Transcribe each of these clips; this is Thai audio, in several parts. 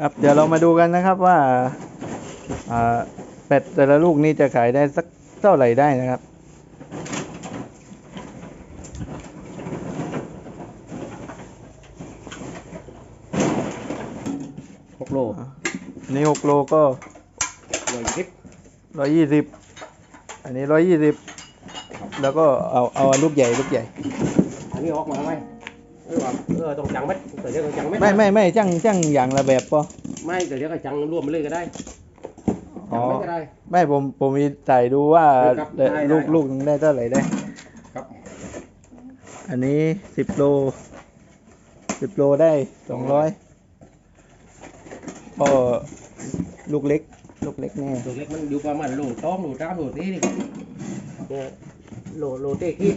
ครับเดี๋ยวเรามาดูกันนะครับว่าอ่าเป็ดแต่ละลูกนี่จะขายได้สักเท่าไหร่ได้นะครับหกโลอันนี้หกโลก็ร้อยสิบร้อยยี่สิบอันนี้ร้อยยี่สิบแล้วก็เอาเอาลูกใหญ่ลูกใหญ่อันนี้ออกมาไหม เออว่าเออต้องจังไหมแต่เดี๋ยวก็จังไหมไม่ไม่ไม่ช่างช่างอย่างละแบบปอไม่แต่เดี๋ยวก็จังรวมไปเลยก็ได้อ๋จัองไม่ก็ได้ ไม่ผมผมมีถ่ายดูว่าครับเอ่อได้ ลูกได้ลูกนึงได้เท่าไหร่ได้ ครับอันนี้สิบโลสิบโลได้สองร้อยก็ลูกเล็ก ลูกเล็กแน่ ตัวเล็กมันอยู่ประมาณโลสองโลสามโลสี่นี่เนี่ย โลโลเต้คิด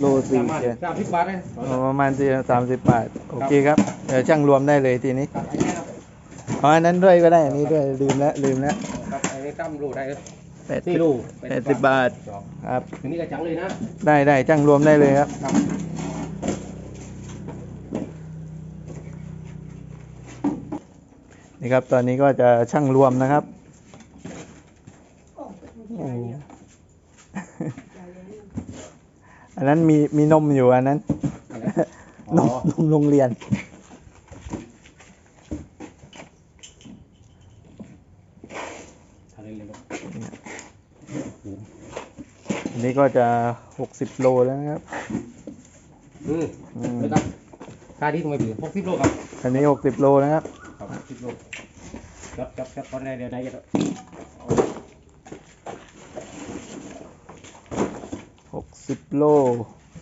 โลปสี่ระมาณเจ็ดสามสิบบาทนะประมาณสี่สามสิบบาทโอเคครับเดี๋ยวช่างรวมได้เลยทีนี้ครับอันนี้ครับอ๋ออันนั้นด้วยก็ได้อันนี้ด้วยลืมแล้วลืมแล้วครับอันนี้ตั้มโลได้เลยแปดสี่สิบโลแปดสิบบาทครับครับทีนี้ก็จังเลยนะได้ได้ช่างรวมได้เลยครับ ครับนี่ครับตอนนี้ก็จะช่างรวมนะครับโอ้โห อั นนั้นมีมีนมอยู่อันนั้นนอ๋มอนมโรงเรียนทะเลเลยครับอันนี้ก็จะหกสิบโลแล้วนะครับอืมอืมไม่ต้องค่าที่ทำไมถึงหกสิบโลครับอันนี้หกสิบโลนะครับ ครับหกสิบโลจับจับจับตอนแรกเดี๋ยวได้จะ หกสิบ โล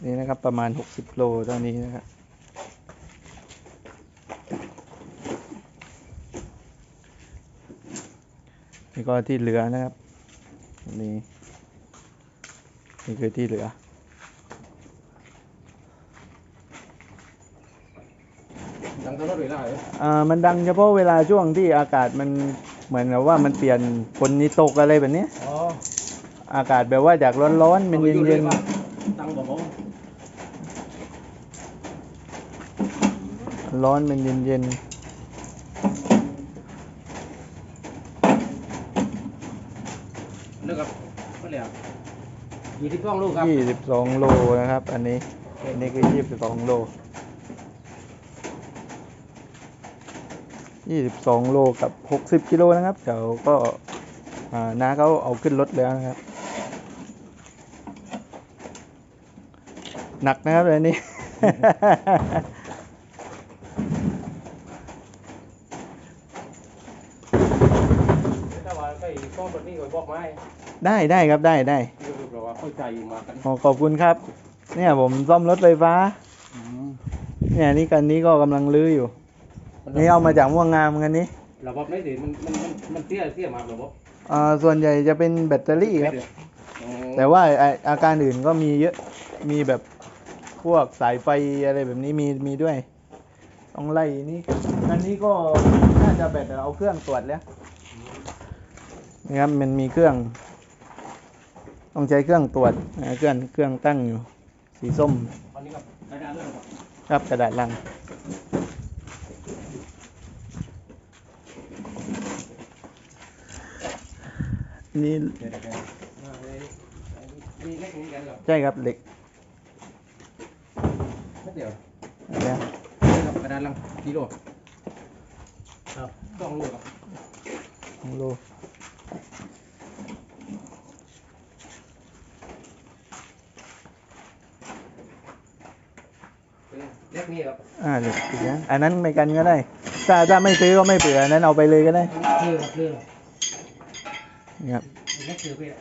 นี่นะครับประมาณหกสิบโลเท่านี้นะครับนี่ก็ที่เหลือนะครับอันนี่นี่คือที่เหลือ ดังตลอดเวลาเลยอ่ามันดังเฉพาะเวลาช่วงที่อากาศมันเหมือนกับว่ามันเปลี่ยนฝนนี้ตกอะไรแบบเนี้ยอ๋อ อากาศแบบว่าจากร้อนๆเป็นเย็นตังบอกผม ๆ ร้อนเป็นเย็นเลิกกับก็เลยยี่สิบสองลูกครับๆยี่สิบสองโลนะครับ อันนี้ อันนี้คือยี่สิบสองโลยี่สิบสองโลกับหกสิบกิโลนะครับ เดี๋ยวก็อ่าน้าเขาเอาขึ้นรถแล้วนะครับ หนักนะครับอันนี้ ถ้าว่าใกล้ก้อนแบบนี้ก็บอกไม่ได้ได้ครับได้ได้ที่เราบอกว่าเข้าใจมากันขอขอบคุณครับ เนี่ยผมซ่อมรถไฟฟ้า เนี่ยนี่กันนี้ก็กำลังลื้ออยู่ นี่เอามาจากม่วงงามกันนี้ระบบไม่ดีมันมันมันมันเสียเสียมาระบบอ่าส่วนใหญ่จะเป็นแบตเตอรี่ครับ อ๋อแต่ว่าไอ้อาการอื่นก็มีเยอะ มีแบบพวกสายไฟอะไรแบบนี้มีมีด้วย ต้องไล่นี่อันนี้ก็น่าจะแบตเอาเครื่องตรวจแล้ว นี่ครับมันมีเครื่อง ต้องใช้เครื่องตรวจนะเครื่องเครื่องตั้งอยู่ สีส้มอันนี้ครับได้ได้เลยครับครับกระดาษลังนี่เดี๋ยวเดี๋ยวเดี๋ยวอ่าอันนี้เล็กนี้กันเหรอใช่ครับเหล็กไม่เดี๋ยวแล้วนี่ครับกระดานลังกิโลครับสองโลครับของโล เล็กนี่ครับอ่าเหล็กอีกนะอันนั้นไม่กันก็ได้ ถ้าถ้าไม่ซื้อก็ไม่เปลืออันนั้นเอาไปเลยก็ได้เลือกเลือกนี่ครับเล็กเสือไปอะ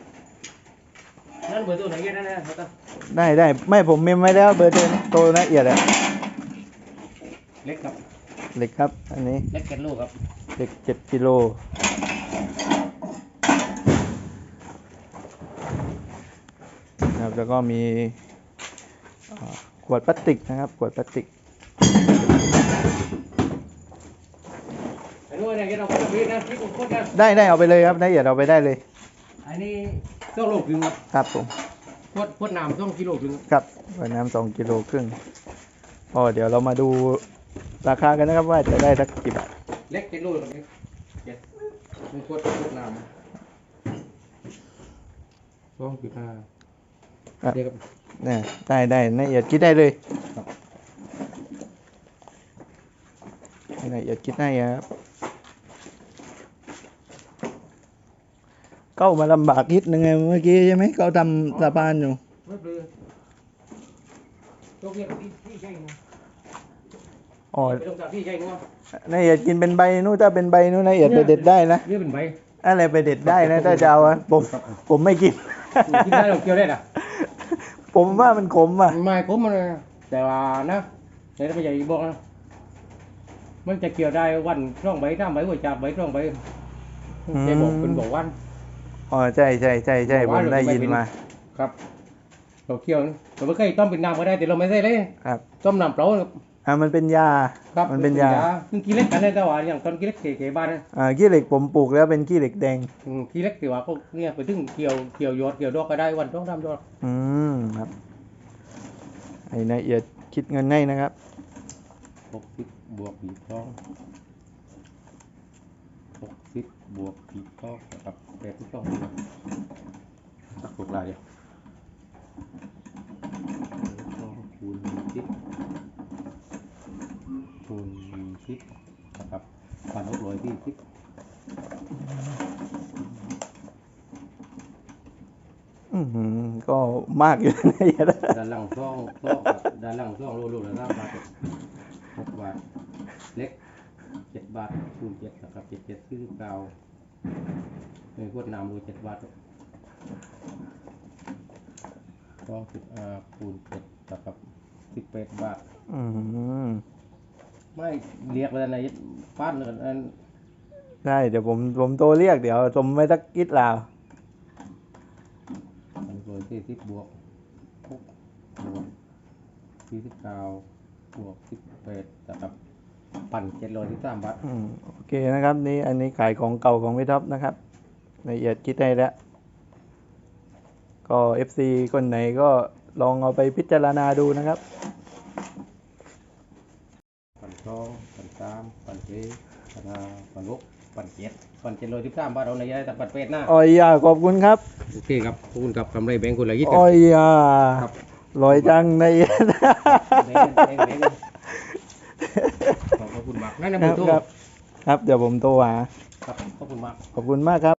นั่นเบอร์ตัวไหนกันนั่นนะครับได้ได้ไม่ผมเมมไว้แล้วเบอร์โทรโทรละเอียดอะเล็กครับเหล็กครับ อันนี้เล็กแกนโลครับเหล็กเจ็ดกิโลครับแล้วก็มีอ่า ขวดพลาสติกนะครับ ขวดพลาสติกไอ้นู้นเนี่ยเราคนละพีนะพี่ผมโคตรนะได้ได้เอาไปเลยครับละเอียดเอาไปได้เลยอันนี้ต้องโลครึ่งครับครับผมพวดพวดน้ำต้องกิโลครึ่งครับขวดน้ำสองกิโลครึ่งอ๋อเดี๋ยวเรามาดูราคากันนะครับว่าจะได้สักกี่บาทเล็กเจ็ดลูกตรงนี้เจ็ดมีขวดขวดน้ำสองจุดห้าครับเดี๋ยวครับเนี่ยได้ได้ละเอียดคิดได้เลยครับละเอียดคิดได้ครับเข้ามาลำบากนิดนึงไงเมื่อกี้ใช่ไหมเขาทำสะพานอยู่ไม่เปลือยยกเนี่ยที่ที่ใช่เนาะอ๋อไปตรงจากที่ใช่เนาะละเอียดกินเป็นใบนู้นถ้าเป็นใบนู้นละเอียดไปเด็ดได้นะเรียกเป็นใบอะไรไปเด็ดได้นะถ้าจะเอาอะผมผมไม่กินกินได้เราเกี่ยวได้อ่ะผมว่ามันขมอะ ไม่คุ้มมันเลยแต่ว่านะเดี๋ยวไม่ใหญ่บอกนะมันจะเกี่ยวได้วันร่องใบน้ำใบหัวจับใบร่องใบแกบอกเป็นบอกวัน อ๋อใช่ใช่ใช่ใช่บอกผว่ามได้เราจะไม่ยินเป็น มา ครับเราเกี่ยวนะเราไม่เคยต้มเป็นน้ำก็ได้แต่เราไม่ได้เลยครับ ต้มน้ำเปล่า อ่ามันเป็นยาครับมันเป็นยาซึ่งขี้เล็กกันเลยแต่ว่าอย่างตอนขี้เล็กเก๋ๆบ้านนะอ่าขี้เหล็กผมปลูกแล้วเป็นขี้เหล็กแดงอืมขี้เล็กแต่ว่าก็เนี่ยไปถึงเกี่ยวเกี่ยวยอดเกี่ยวดอกก็ได้วันต้องทำยอดอืมครับไอ้ละเอียดคิดเงินให้นะครับหกสิบบวกปีสองหกสิบบวกปีสองนะครับแปดสิบสองสักหกลายเดียวสองคูณสิบ คูณสิบนะครับพันหกร้อยที่สิบอือหือก็มากอยู่นะละเอียดด้านหลังซ่องซ่องครับด้านหลังซ่องรูๆแล้วบาทหกบาทเล็กเจ็ดบาทคูณเจ็ดนะครับเจ็ดเจ็ดซื้อเก่าในขวดน้ำรูเจ็ดบาทสองสิบอ่าคูณเจ็ดนะครับสิบแปดบาท อืม ไม่เรียกเลยในป้านเลยอันได้เดี๋ยวผมผมโทรเรียกเดี๋ยวสมไม่สักกิดลาวอันโดยสี่สิบบวกหกบวกสี่สิบเก้าบวกสิบแปดนะครับปั่นเจ็ดร้อยที่สามบาทอืมโอเคนะครับ นี่อันนี้ขายของเก่าของพี่ท็อปนะครับละเอียดคิดได้แล้ว ก็ FC คนไหนก็ลองเอาไปพิจารณาดูนะครับปั่น สองปันสามปันสี่ปันห้าปันหกปันเจ็ดปันเจ็ดร้อยที่สามบาทเอาในยายแต่ปันเป็ดหน้าอ้อยาขอบคุณครับโอเคครับขอบคุณครับกำไรแบงค์คนละยี่สิบ อ้อยาครับ ลอยจังใน แบงค์แบงค์แบงค์ขอบคุณมากนั่นนะคมืรัอบโทรครับ ครับ เดี๋ยวผมโทรหาครับขอบคุณมาก ขอบคุณมากครับ